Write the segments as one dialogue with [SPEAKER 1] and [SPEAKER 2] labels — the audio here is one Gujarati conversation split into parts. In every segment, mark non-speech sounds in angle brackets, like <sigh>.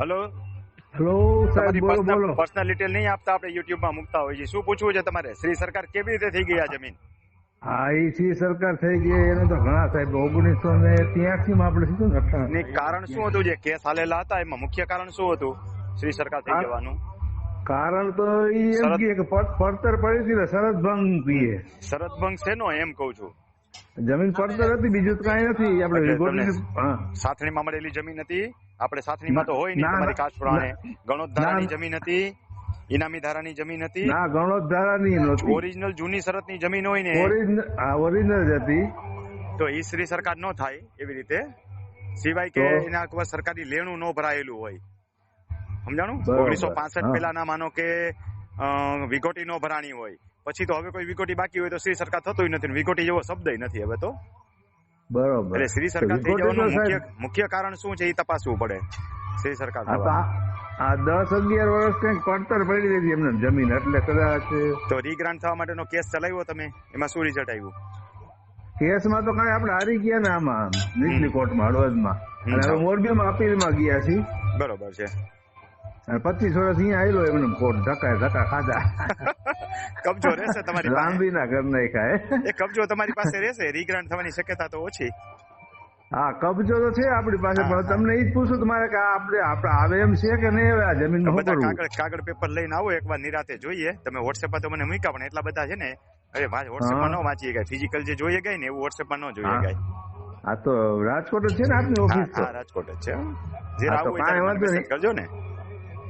[SPEAKER 1] હલો
[SPEAKER 2] હેલો સાહેબ બોલો બોલો.
[SPEAKER 1] પર્સનલ ડિટેલ નહીં આપતા આપણે યુટ્યુબમાં મૂકતા હોય છે શું પૂછવું છે તમારે? શ્રી સરકાર કેવી રીતે થઈ ગઈ આ જમીન?
[SPEAKER 2] હા એ શ્રી સરકાર થઈ ગઈ એને તો ઘણા સાહેબ ઓગણીસો ને ત્યાંસી માં આપણે શું ને
[SPEAKER 1] કારણ શું હતું જે કેસ હાલેલા હતા? એમાં મુખ્ય કારણ શું હતું શ્રી સરકાર થઈ જવાનું?
[SPEAKER 2] કારણ તો એ એમ કે પડતર પડી હતી ને શરત ભંગ પીએ.
[SPEAKER 1] શરત ભંગ શેનો એમ કઉ છું?
[SPEAKER 2] જમીન પડતર હતી બીજું તો કઈ નથી. આપણે
[SPEAKER 1] સાથણીમાં મળેલી જમીન હતી. આપણે સાથણીમાં તો હોય નહીં તમારી
[SPEAKER 2] ના,
[SPEAKER 1] કાસ્ટ પ્રમાણે ગણોદ ધારાની જમીન હતી ઇનામી ધારાની જમીન હતી.
[SPEAKER 2] ના ગણો ધારાની નહોતી.
[SPEAKER 1] ઓરિજિનલ જૂની શરતની જમીન હોય ને.
[SPEAKER 2] ઓરિજિનલ હા ઓરિજિનલ જ હતી.
[SPEAKER 1] તો ઈ શ્રી સરકાર ન થાય એવી રીતે. સિવાય કે? એના કોઈ સરકારી લેણું ન ભરાયેલું હોય. સમજાણું? ઓગણીસો પાસઠ પેલા ના માનો કે અ, વિગોટી નો ભરાણી હોય. પછી તો હવે કોઈ વિગોટી બાકી હોય તો શ્રી સરકાર થતું નથી ને વિગોટી જેવો શબ્દ નથી હવે તો.
[SPEAKER 2] બરોબર.
[SPEAKER 1] એટલે શ્રી સરકાર થઈ જવાનું મુખ્ય મુખ્ય કારણ શું છે એ તપાસવું પડે. શ્રી સરકાર
[SPEAKER 2] આ દસ અગિયાર વર્ષ કંઈક પડતર પડી હતી એમને જમીન. એટલે કદાચ
[SPEAKER 1] તો રીગ્રાન્ટ થવા માટેનો કેસ ચલાવ્યો તમે? એમાં શું રિઝલ્ટ આવ્યું?
[SPEAKER 2] કેસમાં તો કઈ આપણે હારી ગયા ને આમાં નીચલી કોર્ટમાં હળવદમાં. અને મોરબીમાં અપીલમાં ગયા છીએ.
[SPEAKER 1] બરોબર છે.
[SPEAKER 2] પચીસ વર્ષ અહીંયા આવેલો એમને કોટ ધક્કા ધક્કા ખાધા. <laughs>
[SPEAKER 1] કબજો રહેશે તમારી
[SPEAKER 2] લાંબી ના ઘર નહીં ખાય.
[SPEAKER 1] એ કબજો તમારી પાસે રહેશે રીગ્રાન્ટ થવાની શક્યતા તો ઓછી.
[SPEAKER 2] હા કબજો તો છે આપણી પાસે પણ તમને એ જ પૂછું તમારે કે આપણે આપણે આવે એમ છે કે નહીં હવે આ જમીન
[SPEAKER 1] કાગળ કાગળ પેપર લઈને આવો એકવાર નિરાતે જોઈએ. તમે વોટ્સએપ પર તો મને મૂક્યા પણ એટલા બધા છે ને અરે
[SPEAKER 2] વોટ્સએપમાં
[SPEAKER 1] ન વાંચીએ ગયા ફિઝિકલ જે જોઈએ ગઈ ને એવું વોટ્સએપમાં ન જોઈએ
[SPEAKER 2] હા. આ તો રાજકોટ જ છે ને આપની ઓફિસ
[SPEAKER 1] હા રાજકોટ જ છે. જે આવું. કરજો ને.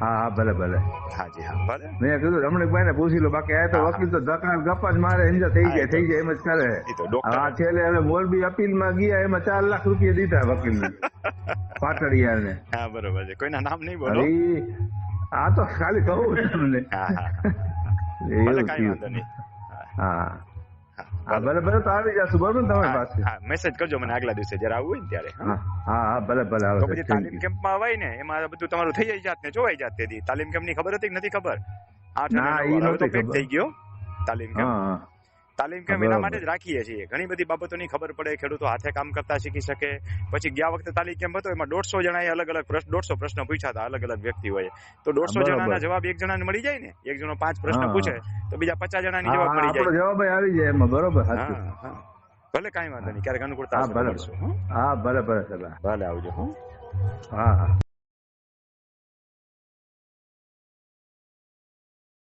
[SPEAKER 2] હા હા ભલે ભલે.
[SPEAKER 1] હાજી હા ભલે.
[SPEAKER 2] મેં કીધું રમણીકભાઈ ને પૂછી લો બાકી આ તો
[SPEAKER 1] હા, હા.
[SPEAKER 2] વકીલ તો ધક્કા ને ગપ્પા જ મારે એમ થઈ
[SPEAKER 1] હા,
[SPEAKER 2] જાય થઈ જાય એમ જ કરે. આ છેલ્લે હવે મોરબી અપીલમાં ગયા એમાં ચાર લાખ રૂપિયા દીધા વકીલને <laughs> પાટડિયાને.
[SPEAKER 1] હા બરોબર છે. કોઈના નામ નહીં બોલો.
[SPEAKER 2] આ તો ખાલી કહું તમને.
[SPEAKER 1] હા હા.
[SPEAKER 2] હા. <laughs>
[SPEAKER 1] હા, ભલે.
[SPEAKER 2] ભલે તો આવી જશું. બરોબર ને તમારી
[SPEAKER 1] હા,
[SPEAKER 2] પાસે?
[SPEAKER 1] હા મેસેજ કરજો મને આગલા દિવસે જ્યારે આવવું હોય ને ત્યારે. હા.
[SPEAKER 2] હા ભલે ભલે આવે
[SPEAKER 1] તો
[SPEAKER 2] આવે
[SPEAKER 1] પછી તાલીમ કેમ્પમાં અવાય ને એમાં બધું તમારું થઈ જાય જાત ને જોવાઈ જાત તેથી તાલીમ કેમ્પની ખબર હતી કે નથી ખબર? આઠ
[SPEAKER 2] ના,
[SPEAKER 1] એ.
[SPEAKER 2] નહોતી
[SPEAKER 1] થઈ ગયો તાલીમ કેમ્પ. તાલીમ કેમ્પ એના માટે જ રાખીએ છીએ. ઘણી બધી બાબતોની ખબર પડે ખેડૂતો હાથે કામ કરતા શીખી શકે. પછી ગયા વખતે તાલીમ કેમ્પ હતો? એમાં દોઢસો જણાએ અલગ અલગ પ્રશ્ન દોઢસો પ્રશ્ન પૂછ્યા હતા અલગ અલગ વ્યક્તિઓએ તો દોઢસો. જણાના જવાબ એક જણાને મળી જાય ને? એક જણો પાંચ પ્રશ્ન પૂછે તો બીજા પચાસ જણાની જવાબ મળી જાય.
[SPEAKER 2] જવાબ આવી જાય એમાં. બરોબર
[SPEAKER 1] ભલે કાંઈ વાંધો નહીં ક્યારેક અનુકૂળતા
[SPEAKER 2] હા ભલે
[SPEAKER 1] હા.
[SPEAKER 2] ભલે ભલે
[SPEAKER 1] ભલે. આવજો
[SPEAKER 2] હા હા.